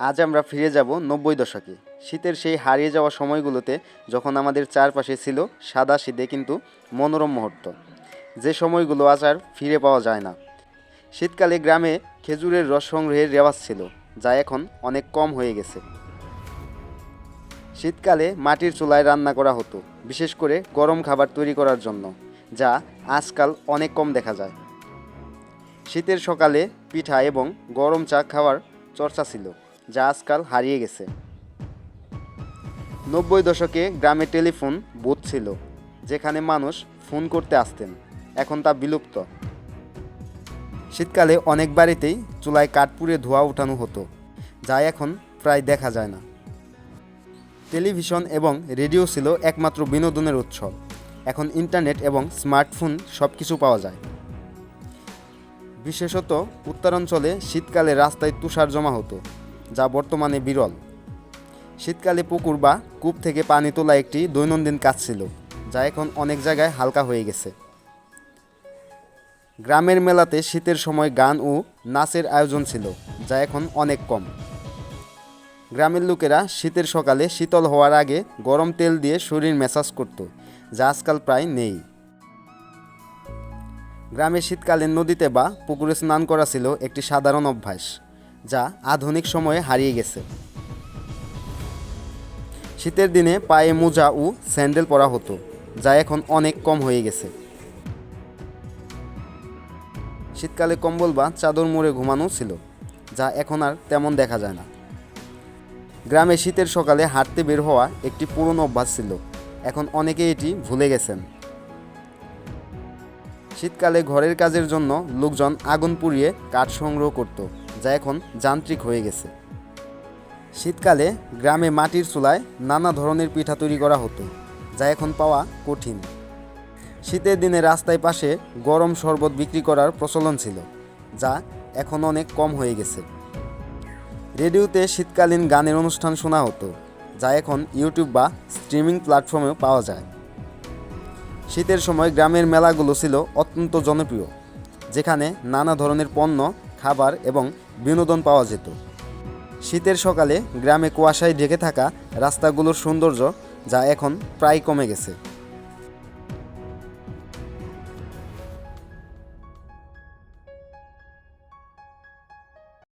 আজ আমরা ফিরে যাব নব্বই দশকে। শীতের সেই হারিয়ে যাওয়া সময়গুলোতে যখন আমাদের চারপাশে ছিল সাদা শীতে কিন্তু মনোরম মুহূর্ত। যে সময়গুলো আজ আর ফিরে পাওয়া যায় না। শীতকালে গ্রামে খেজুরের রস সংগ্রহের রেওয়াজ ছিল, যা এখন অনেক কম হয়ে গেছে। শীতকালে মাটির চুলায় রান্না করা হতো, বিশেষ করে গরম খাবার তৈরি করার জন্য, যা আজকাল অনেক কম দেখা যায়। শীতের সকালে পিঠা এবং গরম চা খাওয়ার চর্চা ছিল। যা আজকাল হারিয়ে গেছে। নব্বই দশকে গ্রামে টেলিফোন বুথ ছিল, যেখানে মানুষ ফোন করতে আসতেন। এখন তা বিলুপ্ত। শীতকালে অনেক বাড়িতেই চুলায় কাঠ পুড়ে ধোঁয়া উঠানো হতো, যা এখন প্রায় দেখা যায় না। টেলিভিশন এবং রেডিও ছিল একমাত্র বিনোদনের উৎস। এখন ইন্টারনেট এবং স্মার্টফোন সব কিছু পাওয়া যায়। বিশেষত উত্তরাঞ্চলে শীতকালে রাস্তায় তুষার জমা হতো। যা বর্তমানে বিরল। শীতকালে পুকুর বা কূপ থেকে পানি তোলা একটি দৈনন্দিন কাজ ছিল, যা এখন অনেক জায়গায় হালকা হয়ে গেছে। গ্রামের মেলাতে শীতের সময় গান ও নাচের আয়োজন ছিল, যা এখন অনেক কম। গ্রামের লোকেরা শীতের সকালে শীতল হওয়ার আগে গরম তেল দিয়ে শরীর ম্যাসাজ করত, যা আজকাল প্রায় নেই। গ্রামে শীতকালে নদীতে বা পুকুরে স্নান করা ছিল একটি সাধারণ অভ্যাস। যা আধুনিক সময়ে হারিয়ে গেছে। শীতের দিনে পায়ে মোজা ও স্যান্ডেল পরা হতো, যা এখন অনেক কম হয়ে গেছে। শীতকালে কম্বল বা চাদর মুড়ে ঘুমানো ছিল, যা এখন আর তেমন দেখা যায় না। গ্রামে শীতের সকালে হাঁটতে বের হওয়া একটি পুরনো অভ্যাস ছিল, এখন অনেকে এটি ভুলে গেছেন। শীতকালে ঘরের কাজের জন্য লোকজন আগুন পুড়িয়ে কাঠ সংগ্রহ করত। যা এখন যান্ত্রিক হয়ে গেছে। শীতকালে গ্রামে মাটির চুলায় নানা ধরনের পিঠা তৈরি করা হতো, যা এখন পাওয়া কঠিন। শীতের দিনে রাস্তায় পাশে গরম শরবত বিক্রি করার প্রচলন ছিল, যা এখন অনেক কম হয়ে গেছে। রেডিওতে শীতকালীন গানের অনুষ্ঠান শোনা হতো, যা এখন ইউটিউব বা স্ট্রিমিং প্ল্যাটফর্মেও পাওয়া যায়। শীতের সময় গ্রামের মেলাগুলো ছিল অত্যন্ত জনপ্রিয়, যেখানে নানা ধরনের পণ্য, খাবার এবং বিনোদন পাওয়া যেত। শীতের সকালে গ্রামে কুয়াশায় ঢেকে থাকা রাস্তাগুলোর সৌন্দর্য যা এখন প্রায় কমে গেছে।